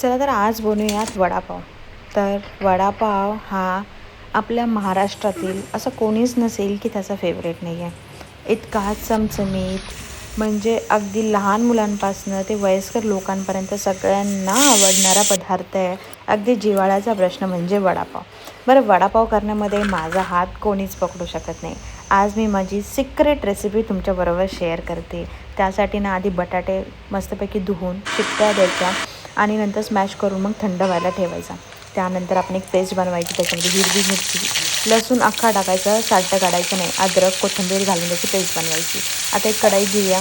चला तर आज बनवूयात वडापाव. तर वडापाव हा आपल्या महाराष्ट्रातील असं कोणीच नसेल की त्याचा फेवरेट नाही आहे इतका चमचमीत म्हणजे अगदी लहान मुलांपासनं ते वयस्कर लोकांपर्यंत सगळ्यांना आवडणारा पदार्थ आहे. अगदी जिव्हाळ्याचा प्रश्न म्हणजे वडापाव. बरं वडापाव करण्यामध्ये माझा हात कोणीच पकडू शकत नाही. आज मी माझी सिक्रेट रेसिपी तुमच्याबरोबर शेअर करते. त्यासाठी ना आधी बटाटे मस्तपैकी धुवून चिकट्या द्यायच्या. आणि नंतर स्मॅश करून मग थंड व्हायला ठेवायचा. त्यानंतर आपण एक पेस्ट बनवायची त्याच्यामध्ये हिरवी मिरची लसूण अख्खा टाकायचा साल्टं काढायचं नाही अद्रक कोथिंबीर घालून त्याची पेस्ट बनवायची. आता एक कढाई घेऊया.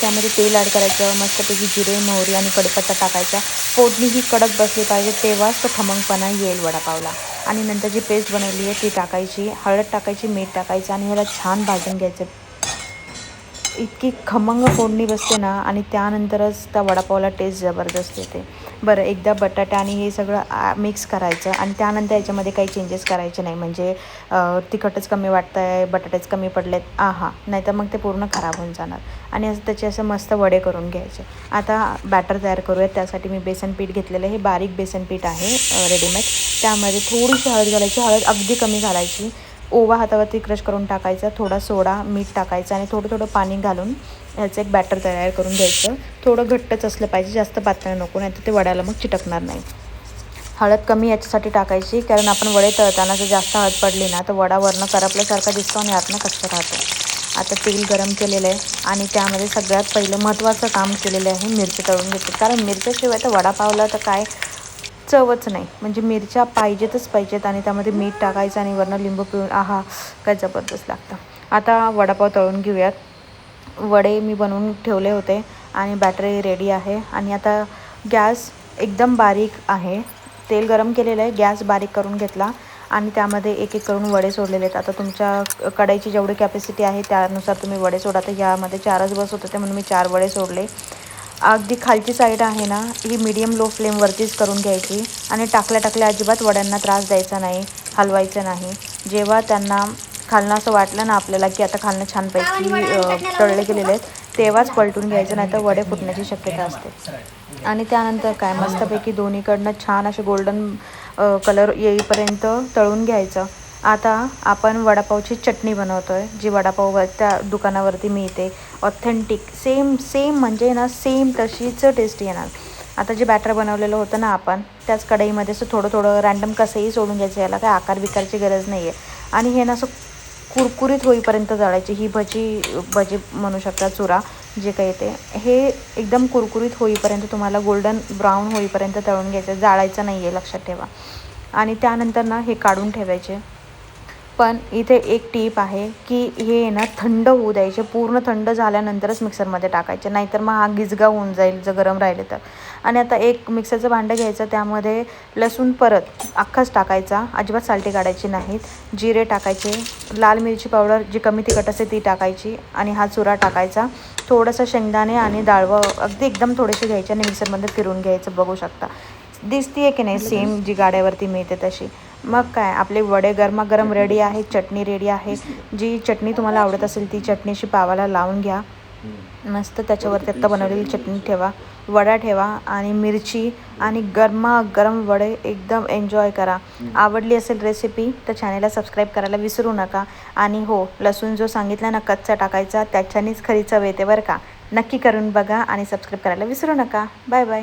त्यामध्ये तेल ॲड करायचं मस्तपैकी जिरे मोहरी आणि कडपत्ता टाकायचा. फोडणी ही कडक बसली पाहिजे तेव्हाच तो खमंगपणा येईल वडापावला. आणि नंतर जी पेस्ट बनवली आहे ती टाकायची. हळद टाकायची मीठ टाकायचं आणि ह्याला छान भाजून घ्यायचं. इतकी खमंग फोडणी बसते ना आणि त्यानंतरच त्या वडापावला टेस्ट जबरदस्त येते. बरं एकदा बटाटा आणि हे सगळं मिक्स करायचं आणि त्यानंतर याच्यामध्ये काही चेंजेस करायचे नाही. म्हणजे तिखटच कमी वाटतं आहे बटाटेच कमी पडले आहेत हां नाही तर मग ते पूर्ण खराब होऊन जाणार. आणि असं त्याचे असं मस्त वडे करून घ्यायचे. आता बॅटर तयार करूयात. त्यासाठी मी बेसन पीठ घेतलेलं आहे. हे बारीक बेसन पीठ आहे रेडीमेड त्यामध्ये थोडीशी हळद घालायची. हळद अगदी कमी घालायची. ओवा हातावरती क्रश करून टाकायचा थोडा सोडा मीठ टाकायचं आणि थोडं थोडं पाणी घालून ह्याचं एक बॅटर तयार करून घ्यायचं. थोडं घट्टच असलं पाहिजे जास्त पातळ नको नाही तर ते वड्याला मग चिटकणार नाही. हळद कमी याच्यासाठी टाकायची कारण आपण वडे तळताना जर जास्त हळद पडली ना तर वडा वरनं करपल्यासारखा दिसतो आणि आतनं कच्चा राहतो. आता तेल गरम केलेलं आहे आणि त्यामध्ये सगळ्यात पहिलं महत्त्वाचं काम केलेलं आहे मिरची तळून घेते कारण मिरच्याशिवाय तर वडापावला तर काय चवच नाही. म्हणजे मिरच्या पाहिजेतच पाहिजेत आणि त्यामध्ये मीठ टाकायचं आणि वरनं लिंबू पिळून आहा काय जबरदस्त लागतं. आता वडापाव तळून घेऊयात. वडे मी बनवून ठेवले होते आणि बॅटरी रेडी आहे. आणि आता गॅस एकदम बारीक आहे. तेल गरम केलेलं आहे. गॅस बारीक करून घेतला आणि त्यामध्ये एक एक करून वडे सोडलेले आहेत. आता तुमच्या कढईची जेवढी कॅपॅसिटी आहे त्यानुसार तुम्ही वडे सोडा. तर यामध्ये चारच बस होते ते म्हणून मी चार वडे सोडले. अगदी खालची साईड आहे ना ही मीडियम लो फ्लेमवरतीच करून घ्यायची आणि टाकल्या टाकल्या अजिबात वड्यांना त्रास द्यायचा नाही हलवायचं नाही. जेव्हा त्यांना खालनं असं वाटलं ना आपल्याला की आता खालनं छानपैकी तळले गेलेले आहेत तेव्हाच पलटून घ्यायचं नाही तर वडे फुटण्याची शक्यता असते. आणि त्यानंतर काय? मस्तपैकी दोन्हीकडनं छान असे गोल्डन कलर येईपर्यंत तळून घ्यायचं. आता आपण वडापावची चटणी बनवतो आहे जी वडापाव त्या दुकानावरती मिळते. ऑथेंटिक सेम सेम म्हणजे ना सेम तशीच टेस्ट येणार. आता जे बॅटर बनवलेलं होतं ना आपण त्याच कढईमध्ये असं थोडं थोडं रॅन्डम कसंही सोडून घ्यायचं याला काय आकार विकारची गरज नाही आहे आणि हे ना असं कुरकुरीत होईपर्यंत जाळायची ही भजी भजी म्हणू शकता चुरा जे काही येते. हे एकदम कुरकुरीत होईपर्यंत तुम्हाला गोल्डन ब्राऊन होईपर्यंत तळून घ्यायचं जाळायचं नाही आहे लक्षात ठेवा. आणि त्यानंतर ना हे काढून ठेवायचे. पण इथे एक टीप आहे की हे ना थंड होऊ द्यायचे. पूर्ण थंड झाल्यानंतरच मिक्सरमध्ये टाकायचे. नाहीतर मग हा गिजगा होऊन जाईल जर गरम राहिले तर. आणि आता एक मिक्सरचं भांडं घ्यायचं त्यामध्ये लसूण परत अख्खाच टाकायचा. अजिबात सालटी काढायची नाहीत. जिरे टाकायचे. लाल मिरची पावडर जी कमी तिखट असते ती टाकायची आणि हा चुरा टाकायचा. थोडंसं शेंगदाणे आणि डाळवं अगदी एकदम थोडेसे घ्यायचे आणि मिक्सरमध्ये फिरून घ्यायचं. बघू शकता. दिसतीये की नाही? सेम जी गाड्यावरती मिळते तशी. मग काय आपले वडे गरमागरम रेडी आहे चटणी रेडी आहे. जी चटणी तुम्हाला आवडत असेल ती चटणीशी पावाला लावून घ्या. मस्त त्याच्यावरती आत्ता बनवलेली चटणी ठेवा वडा ठेवा आणि मिरची आणि गरमागरम वडे एकदम एन्जॉय करा. आवडली असेल रेसिपी तर चॅनेलला सबस्क्राईब करायला विसरू नका. आणि हो लसूण जो सांगितला ना कच्चा टाकायचा त्याच्यानेच खरी चव येते बरं का. नक्की करून बघा आणि सबस्क्राईब करायला विसरू नका. Bye bye